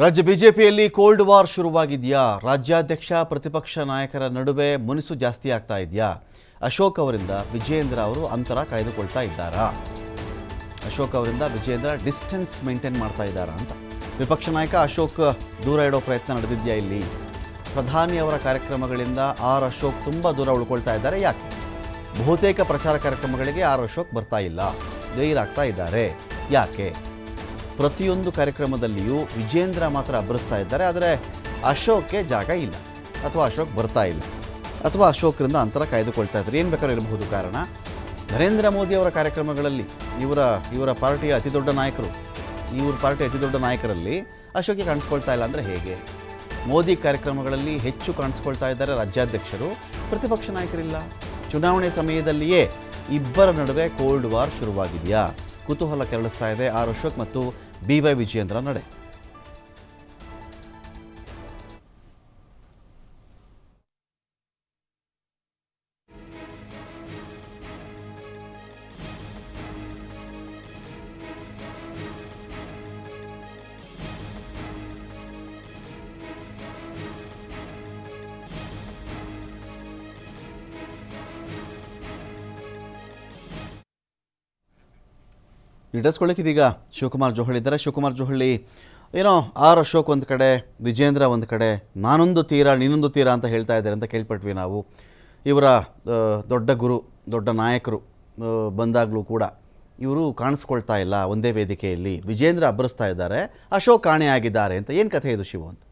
ರಾಜ್ಯ ಬಿಜೆಪಿಯಲ್ಲಿ cold war ಶುರುವಾಗಿದೆಯಾ? ರಾಜ್ಯಾಧ್ಯಕ್ಷ ಪ್ರತಿಪಕ್ಷ ನಾಯಕರ ನಡುವೆ ಮುನಿಸು ಜಾಸ್ತಿ ಆಗ್ತಾ ಇದೆಯಾ? ಅಶೋಕ್ ಅವರಿಂದ ವಿಜಯೇಂದ್ರ ಅವರು ಅಂತರ ಕಾಯ್ದುಕೊಳ್ತಾ ಇದ್ದಾರಾ? ಅಶೋಕ್ ಅವರಿಂದ ವಿಜಯೇಂದ್ರ ಡಿಸ್ಟೆನ್ಸ್ ಮೇಂಟೈನ್ ಮಾಡ್ತಾ ಇದ್ದಾರಾ ಅಂತ. ವಿಪಕ್ಷ ನಾಯಕ ಅಶೋಕ್ ದೂರ ಇಡೋ ಪ್ರಯತ್ನ ನಡೆದಿದೆಯಾ ಇಲ್ಲಿ? ಪ್ರಧಾನಿ ಅವರ ಕಾರ್ಯಕ್ರಮಗಳಿಂದ ಆರ್ ಅಶೋಕ್ ತುಂಬ ದೂರ ಉಳ್ಕೊಳ್ತಾ ಇದ್ದಾರೆ, ಯಾಕೆ? ಬಹುತೇಕ ಪ್ರಚಾರ ಕಾರ್ಯಕ್ರಮಗಳಿಗೆ ಆರ್ ಅಶೋಕ್ ಬರ್ತಾ ಇಲ್ಲ, ಗೈರಾಗ್ತಾ ಇದ್ದಾರೆ, ಯಾಕೆ? ಪ್ರತಿಯೊಂದು ಕಾರ್ಯಕ್ರಮದಲ್ಲಿಯೂ ವಿಜೇಂದ್ರ ಮಾತ್ರ ಅಬ್ಬರಿಸ್ತಾ ಇದ್ದಾರೆ. ಆದರೆ ಅಶೋಕ್ಗೆ ಜಾಗ ಇಲ್ಲ. ಅಥವಾ ಅಶೋಕ್ ಬರ್ತಾ ಇಲ್ಲ. ಅಥವಾ ಅಶೋಕ್ರಿಂದ ಅಂತರ ಕಾಯ್ದುಕೊಳ್ತಾ ಇದ್ದಾರೆ. ಏನು ಬೇಕಾದ್ರೂ ಇರಬಹುದು ಕಾರಣ? ನರೇಂದ್ರ ಮೋದಿ ಅವರ ಕಾರ್ಯಕ್ರಮಗಳಲ್ಲಿ ಇವರ ಇವರ ಪಾರ್ಟಿಯ ಅತಿ ದೊಡ್ಡ ನಾಯಕರು, ಇವ್ರ ಪಾರ್ಟಿ ಅತಿ ದೊಡ್ಡ ನಾಯಕರಲ್ಲಿ ಅಶೋಕ್ಗೆ ಕಾಣಿಸ್ಕೊಳ್ತಾ ಇಲ್ಲ ಅಂದರೆ ಹೇಗೆ? ಮೋದಿ ಕಾರ್ಯಕ್ರಮಗಳಲ್ಲಿ ಹೆಚ್ಚು ಕಾಣಿಸ್ಕೊಳ್ತಾ ಇದ್ದಾರೆ ರಾಜ್ಯಾಧ್ಯಕ್ಷರು. ಪ್ರತಿಪಕ್ಷ ನಾಯಕರಿಲ್ಲ. ಚುನಾವಣೆ ಸಮಯದಲ್ಲಿಯೇ ಇಬ್ಬರ ನಡುವೆ ಕೋಲ್ಡ್ ವಾರ್ ಶುರುವಾಗಿದೆಯಾ? ಕುತೂಹಲ ಕೆರಳಿಸ್ತಾ ಇದೆ. ಆರ್ ಅಶೋಕ್ ಮತ್ತು ಬಿ ವೈ ವಿಜಯೇಂದ್ರ ನಡೆ. ಇಡಿಸ್ಕೊಳ್ಳಿಕ್ಕೆ ಇದೀಗ ಶಿವಕುಮಾರ್ ಜೋಹಳಿ ಇದ್ದಾರೆ. ಶಿವಕುಮಾರ್ ಜೋಹಳಿ ಏನೋ ಆರ್ ಅಶೋಕ್ ಒಂದು ಕಡೆ, ವಿಜೇಂದ್ರ ಒಂದು ಕಡೆ, ನಾನೊಂದು ತೀರ, ನೀನೊಂದು ತೀರ ಅಂತ ಹೇಳ್ತಾ ಇದ್ದಾರೆ ಅಂತ ಕೇಳ್ಪಟ್ವಿ ನಾವು. ಇವರ ದೊಡ್ಡ ಗುರು, ದೊಡ್ಡ ನಾಯಕರು ಬಂದಾಗಲೂ ಕೂಡ ಇವರು ಕಾಣಿಸ್ಕೊಳ್ತಾ ಇಲ್ಲ ಒಂದೇ ವೇದಿಕೆಯಲ್ಲಿ. ವಿಜೇಂದ್ರ ಅಬ್ಬರಿಸ್ತಾ ಇದ್ದಾರೆ, ಅಶೋಕ್ ಕಾಣೆಯಾಗಿದ್ದಾರೆ ಅಂತ. ಏನು ಕಥೆ ಇದು ಶಿವ ಅಂತ?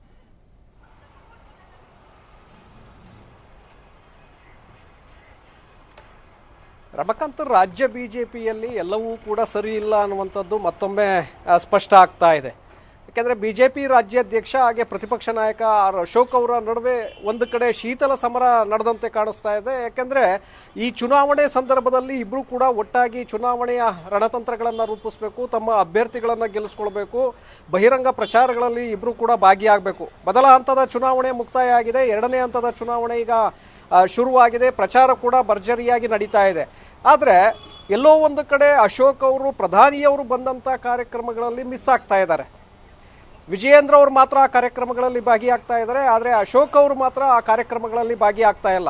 ರಮಕಾಂತ್ ರಾಜ್ಯ ಬಿಜೆಪಿಯಲ್ಲಿ ಎಲ್ಲವೂ ಕೂಡ ಸರಿ ಇಲ್ಲ ಅನ್ನುವಂಥದ್ದು ಮತ್ತೊಮ್ಮೆ ಸ್ಪಷ್ಟ ಆಗ್ತಾ ಇದೆ. ಯಾಕೆಂದರೆ ಬಿ ಜೆ ಪಿ ರಾಜ್ಯಾಧ್ಯಕ್ಷ ಹಾಗೆ ಪ್ರತಿಪಕ್ಷ ನಾಯಕ ಆರ್ ಅಶೋಕ್ ಅವರ ನಡುವೆ ಒಂದು ಕಡೆ ಶೀತಲ ಸಮರ ನಡೆದಂತೆ ಕಾಣಿಸ್ತಾ ಇದೆ. ಯಾಕೆಂದರೆ ಈ ಚುನಾವಣೆ ಸಂದರ್ಭದಲ್ಲಿ ಇಬ್ಬರು ಕೂಡ ಒಟ್ಟಾಗಿ ಚುನಾವಣೆಯ ರಣತಂತ್ರಗಳನ್ನು ರೂಪಿಸಬೇಕು, ತಮ್ಮ ಅಭ್ಯರ್ಥಿಗಳನ್ನು ಗೆಲ್ಲಿಸ್ಕೊಳ್ಬೇಕು, ಬಹಿರಂಗ ಪ್ರಚಾರಗಳಲ್ಲಿ ಇಬ್ಬರು ಕೂಡ ಭಾಗಿಯಾಗಬೇಕು. ಮೊದಲ ಹಂತದ ಚುನಾವಣೆ ಮುಕ್ತಾಯ ಆಗಿದೆ. ಎರಡನೇ ಹಂತದ ಚುನಾವಣೆ ಈಗ ಶುರುವಾಗಿದೆ. ಪ್ರಚಾರ ಕೂಡ ಭರ್ಜರಿಯಾಗಿ ನಡೀತಾ ಇದೆ. ಆದರೆ ಎಲ್ಲೋ ಒಂದು ಕಡೆ ಅಶೋಕ್ ಅವರು ಪ್ರಧಾನಿಯವರು ಬಂದಂಥ ಕಾರ್ಯಕ್ರಮಗಳಲ್ಲಿ ಮಿಸ್ ಆಗ್ತಾ ಇದ್ದಾರೆ. ವಿಜಯೇಂದ್ರ ಅವರು ಮಾತ್ರ ಆ ಕಾರ್ಯಕ್ರಮಗಳಲ್ಲಿ ಭಾಗಿಯಾಗ್ತಾ ಇದ್ದಾರೆ. ಆದರೆ ಅಶೋಕ್ ಅವರು ಮಾತ್ರ ಆ ಕಾರ್ಯಕ್ರಮಗಳಲ್ಲಿ ಭಾಗಿಯಾಗ್ತಾ ಇಲ್ಲ.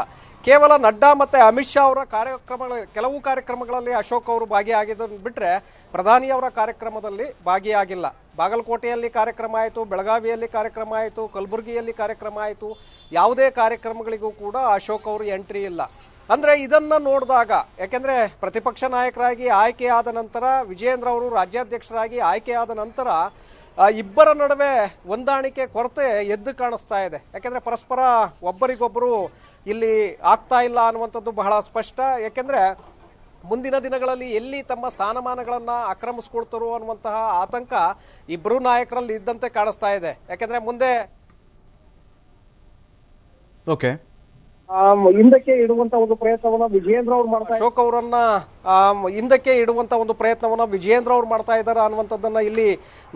ಕೇವಲ ನಡ್ಡಾ ಮತ್ತು ಅಮಿತ್ ಶಾ ಅವರ ಕಾರ್ಯಕ್ರಮ ಕೆಲವು ಕಾರ್ಯಕ್ರಮಗಳಲ್ಲಿ ಅಶೋಕ್ ಅವರು ಭಾಗಿಯಾಗಿದ್ದನ್ನು ಬಿಟ್ಟರೆ ಪ್ರಧಾನಿಯವರ ಕಾರ್ಯಕ್ರಮದಲ್ಲಿ ಭಾಗಿಯಾಗಿಲ್ಲ. ಬಾಗಲಕೋಟೆಯಲ್ಲಿ ಕಾರ್ಯಕ್ರಮ ಆಯಿತು, ಬೆಳಗಾವಿಯಲ್ಲಿ ಕಾರ್ಯಕ್ರಮ ಆಯಿತು, ಕಲಬುರಗಿಯಲ್ಲಿ ಕಾರ್ಯಕ್ರಮ ಆಯಿತು. ಯಾವುದೇ ಕಾರ್ಯಕ್ರಮಗಳಿಗೂ ಕೂಡ ಅಶೋಕ್ ಅವರು ಎಂಟ್ರಿ ಇಲ್ಲ. ಅಂದರೆ ಇದನ್ನು ನೋಡಿದಾಗ, ಯಾಕೆಂದರೆ ಪ್ರತಿಪಕ್ಷ ನಾಯಕರಾಗಿ ಆಯ್ಕೆಯಾದ ನಂತರ, ವಿಜಯೇಂದ್ರ ಅವರು ರಾಜ್ಯಾಧ್ಯಕ್ಷರಾಗಿ ಆಯ್ಕೆಯಾದ ನಂತರ ಇಬ್ಬರ ನಡುವೆ ಹೊಂದಾಣಿಕೆ, ಕೊರತೆ ಎದ್ದು ಕಾಣಿಸ್ತಾ ಇದೆ. ಯಾಕೆಂದ್ರೆ ಪರಸ್ಪರ ಒಬ್ಬರಿಗೊಬ್ಬರು ಇಲ್ಲಿ ಆಗ್ತಾ ಇಲ್ಲ ಅನ್ನುವಂಥದ್ದು ಬಹಳ ಸ್ಪಷ್ಟ. ಯಾಕೆಂದ್ರೆ ಮುಂದಿನ ದಿನಗಳಲ್ಲಿ ಎಲ್ಲಿ ತಮ್ಮ ಸ್ಥಾನಮಾನಗಳನ್ನು ಆಕ್ರಮಿಸ್ಕೊಳ್ತಾರೋ ಅನ್ನುವಂತಹ ಆತಂಕ ಇಬ್ಬರು ನಾಯಕರಲ್ಲಿ ಇದ್ದಂತೆ ಕಾಣಿಸ್ತಾ ಇದೆ. ಯಾಕೆಂದ್ರೆ ಮುಂದೆ ಓಕೆ ಹಿಂದಕ್ಕೆ ಇಡುವಂತ ಒಂದು ಪ್ರಯತ್ನವನ್ನ ವಿಜಯೇಂದ್ರ ಅವ್ರು ಮಾಡ್ತಾ. ಅಶೋಕ್ ಅವರನ್ನ ಹಿಂದಕ್ಕೆ ಇಡುವಂತ ಒಂದು ಪ್ರಯತ್ನವನ್ನ ವಿಜಯೇಂದ್ರ ಅವ್ರು ಮಾಡ್ತಾ ಇದ್ದಾರೆ ಅನ್ನುವಂಥದ್ದನ್ನ ಇಲ್ಲಿ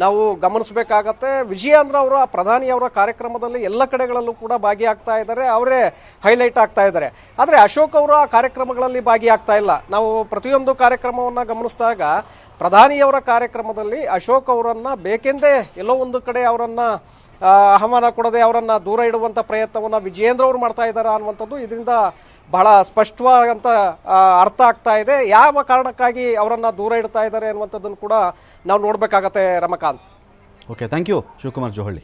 ನಾವು ಗಮನಿಸಬೇಕಾಗತ್ತೆ. ವಿಜಯೇಂದ್ರ ಅವರು ಆ ಪ್ರಧಾನಿ ಅವರ ಕಾರ್ಯಕ್ರಮದಲ್ಲಿ ಎಲ್ಲ ಕಡೆಗಳಲ್ಲೂ ಕೂಡ ಭಾಗಿಯಾಗ್ತಾ ಇದ್ದಾರೆ. ಅವರೇ ಹೈಲೈಟ್ ಆಗ್ತಾ ಇದ್ದಾರೆ. ಆದರೆ ಅಶೋಕ್ ಅವರು ಆ ಕಾರ್ಯಕ್ರಮಗಳಲ್ಲಿ ಭಾಗಿಯಾಗ್ತಾ ಇಲ್ಲ. ನಾವು ಪ್ರತಿಯೊಂದು ಕಾರ್ಯಕ್ರಮವನ್ನ ಗಮನಿಸಿದಾಗ ಪ್ರಧಾನಿಯವರ ಕಾರ್ಯಕ್ರಮದಲ್ಲಿ ಅಶೋಕ್ ಅವರನ್ನ ಬೇಕೆಂದೇ ಎಲ್ಲೋ ಒಂದು ಕಡೆ ಅವರನ್ನ ಆಹ್ವಾನ ಕೊಡದೆ ಅವರನ್ನು ದೂರ ಇಡುವಂತ ಪ್ರಯತ್ನವನ್ನ ವಿಜಯೇಂದ್ರ ಅವರು ಮಾಡ್ತಾ ಇದ್ದಾರೆ ಅನ್ನುವಂಥದ್ದು ಇದರಿಂದ ಬಹಳ ಸ್ಪಷ್ಟವಾದಂಥ ಅರ್ಥ ಆಗ್ತಾ ಇದೆ. ಯಾವ ಕಾರಣಕ್ಕಾಗಿ ಅವರನ್ನು ದೂರ ಇಡ್ತಾ ಇದ್ದಾರೆ ಅನ್ನುವಂಥದ್ದನ್ನು ಕೂಡ ನಾವು ನೋಡಬೇಕಾಗತ್ತೆ Ramakant. Okay thank you Shivakumar Johalli.